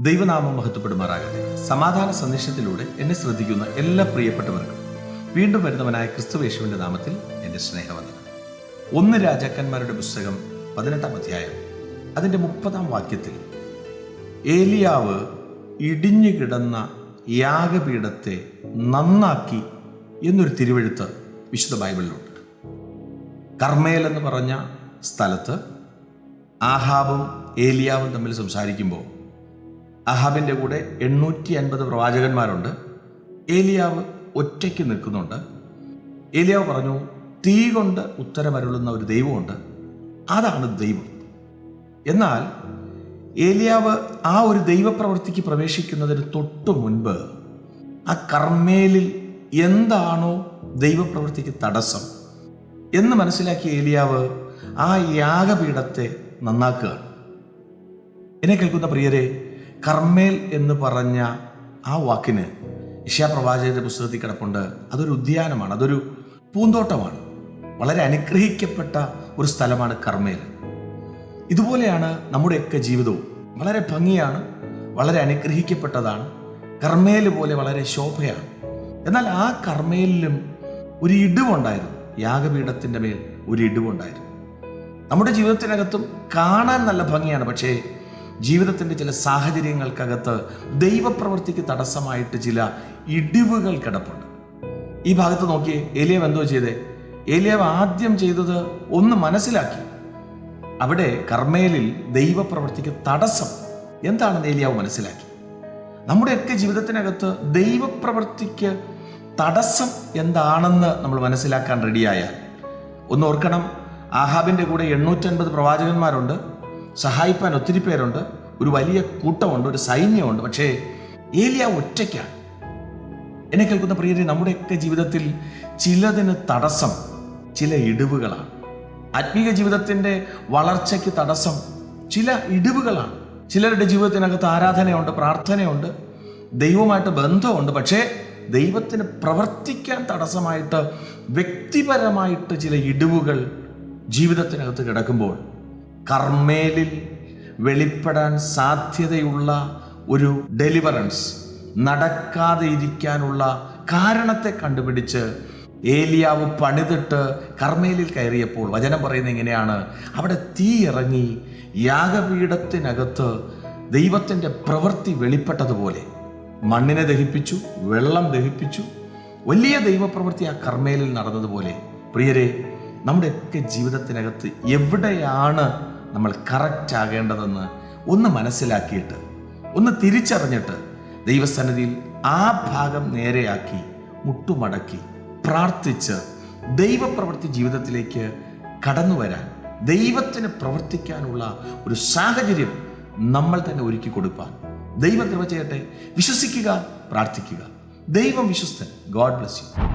ദൈവനാമം മഹത്വപ്പെടുമാറാകട്ടെ. സമാധാന സന്ദേശത്തിലൂടെ എന്നെ ശ്രദ്ധിക്കുന്ന എല്ലാ പ്രിയപ്പെട്ടവർക്കും വീണ്ടും വരുന്നവനായ ക്രിസ്തുവേശുവിന്റെ നാമത്തിൽ എന്റെ സ്നേഹവന്ദനം. ഒന്ന് രാജാക്കന്മാരുടെ പുസ്തകം പതിനെട്ടാം അധ്യായം അതിന്റെ മുപ്പതാം വാക്യത്തിൽ ഏലിയാവ് ഇടിഞ്ഞു കിടന്ന യാഗപീഠത്തെ നന്നാക്കി എന്നൊരു തിരുവെഴുത്ത് വിശുദ്ധ ബൈബിളിലുണ്ട്. കർമ്മേൽ എന്ന് പറഞ്ഞ സ്ഥലത്ത് ആഹാബും ഏലിയാവും തമ്മിൽ സംസാരിക്കുമ്പോൾ അഹാബിന്റെ കൂടെ എണ്ണൂറ്റി അൻപത് പ്രവാചകന്മാരുണ്ട്. ഏലിയാവ് ഒറ്റയ്ക്ക് നിൽക്കുന്നുണ്ട്. ഏലിയാവ് പറഞ്ഞു തീ കൊണ്ട് ഉത്തരമരുളുന്ന ഒരു ദൈവമുണ്ട്. അതാണ് ദൈവം. എന്നാൽ ഏലിയാവ് ആ ഒരു ദൈവപ്രവൃത്തിക്ക് പ്രവേശിക്കുന്നതിന് തൊട്ടു മുൻപ് ആ കർമ്മേലിൽ എന്താണോ ദൈവപ്രവൃത്തിക്ക് തടസ്സം എന്ന് മനസ്സിലാക്കിയ ഏലിയാവ് ആ യാഗപീഠത്തെ നന്നാക്കുകയാണ്. എന്നെ കേൾക്കുന്ന പ്രിയരെ കർമ്മേൽ എന്ന് പറഞ്ഞ ആ വാക്കിന് ഇഷ്യാപ്രവാചകന്റെ പുസ്തകത്തിൽ കിടപ്പുണ്ട്. അതൊരു ഉദ്യാനമാണ് അതൊരു പൂന്തോട്ടമാണ്. വളരെ അനുഗ്രഹിക്കപ്പെട്ട ഒരു സ്ഥലമാണ് കർമ്മേൽ. ഇതുപോലെയാണ് നമ്മുടെയൊക്കെ ജീവിതവും. വളരെ ഭംഗിയാണ് വളരെ അനുഗ്രഹിക്കപ്പെട്ടതാണ്. കർമ്മേൽ പോലെ വളരെ ശോഭയാണ്. എന്നാൽ ആ കർമ്മേലിലും ഒരു ഇടിവുണ്ടായിരുന്നു. യാഗപീഠത്തിന്റെ മേൽ ഒരു ഇടിവുണ്ടായിരുന്നു. നമ്മുടെ ജീവിതത്തിനകത്തും കാണാൻ നല്ല ഭംഗിയാണ്. പക്ഷേ ജീവിതത്തിന്റെ ചില സാഹചര്യങ്ങൾക്കകത്ത് ദൈവപ്രവൃത്തിക്ക് തടസ്സമായിട്ട് ചില ഇടിവുകൾ കിടപ്പുണ്ട്. ഈ ഭാഗത്ത് നോക്കിയേ എലിയവ് എന്തോ ചെയ്തേ? എലിയവ് ആദ്യം ചെയ്തത് ഒന്ന് മനസ്സിലാക്കി. അവിടെ കർമ്മേലിൽ ദൈവപ്രവൃത്തിക്ക് തടസ്സം. എന്താണെന്ന് എലിയാവ് മനസ്സിലാക്കി? നമ്മുടെയൊക്കെ ജീവിതത്തിനകത്ത് ദൈവപ്രവൃത്തിക്ക് തടസ്സം എന്താണെന്ന് നമ്മൾ മനസ്സിലാക്കാൻ റെഡിയായാൽ ഒന്ന് ഓർക്കണം ആഹാബിന്റെ കൂടെ എണ്ണൂറ്റൻപത് പ്രവാചകന്മാരുണ്ട്. സഹായിപ്പാൻ ഒത്തിരി പേരുണ്ട്. ഒരു വലിയ കൂട്ടമുണ്ട് ഒരു സൈന്യമുണ്ട്. പക്ഷേ ഏലിയ ഒറ്റയ്ക്കാണ്. എന്നെ കേൾക്കുന്ന പ്രിയരെ നമ്മുടെയൊക്കെ ജീവിതത്തിൽ ചിലതിന് തടസ്സം ചില ഇടിവുകളാണ്. ആത്മീക ജീവിതത്തിന്റെ വളർച്ചയ്ക്ക് തടസ്സം ചില ഇടിവുകളാണ്. ചിലരുടെ ജീവിതത്തിനകത്ത് ആരാധനയുണ്ട് പ്രാർത്ഥനയുണ്ട് ദൈവമായിട്ട് ബന്ധമുണ്ട്. പക്ഷേ ദൈവത്തിന് പ്രവർത്തിക്കാൻ തടസ്സമായിട്ട് വ്യക്തിപരമായിട്ട് ചില ഇടിവുകൾ ജീവിതത്തിനകത്ത് കിടക്കുമ്പോൾ കർമ്മേലിൽ വെളിപ്പെടാൻ സാധ്യതയുള്ള ഒരു ഡെലിവറൻസ് നടക്കാതെ ഇരിക്കാനുള്ള കാരണത്തെ കണ്ടുപിടിച്ച് ഏലിയാവ് പണിതിട്ട് കർമ്മേലിൽ കയറിയപ്പോൾ വചനം പറയുന്നത് ഇങ്ങനെയാണ്. അവിടെ തീ ഇറങ്ങി യാഗപീഠത്തിനകത്ത് ദൈവത്തിന്റെ പ്രവൃത്തി വെളിപ്പെട്ടതുപോലെ മണ്ണിനെ ദഹിപ്പിച്ചു വെള്ളം ദഹിപ്പിച്ചു. വലിയ ദൈവപ്രവൃത്തി ആ കർമ്മേലിൽ നടന്നതുപോലെ. പ്രിയരെ നമ്മുടെയൊക്കെ ജീവിതത്തിനകത്ത് എവിടെയാണ് നമ്മൾ കറക്റ്റ് ആകേണ്ടതെന്ന് ഒന്ന് മനസ്സിലാക്കിയിട്ട് ഒന്ന് തിരിച്ചറിഞ്ഞിട്ട് ദൈവസന്നിധിയിൽ ആ ഭാഗം നേരെയാക്കി മുട്ടുമടക്കി പ്രാർത്ഥിച്ച് ദൈവപ്രവൃത്തി ജീവിതത്തിലേക്ക് കടന്നു വരാൻ ദൈവത്തിന് പ്രവർത്തിക്കാനുള്ള ഒരു സാഹചര്യം നമ്മൾ തന്നെ ഒരുക്കി കൊടുപ്പാൻ. ദൈവം കൃപ ചെയ്യട്ടെ. വിശ്വസിക്കുക പ്രാർത്ഥിക്കുക. ദൈവം വിശ്വസ്തൻ. God bless you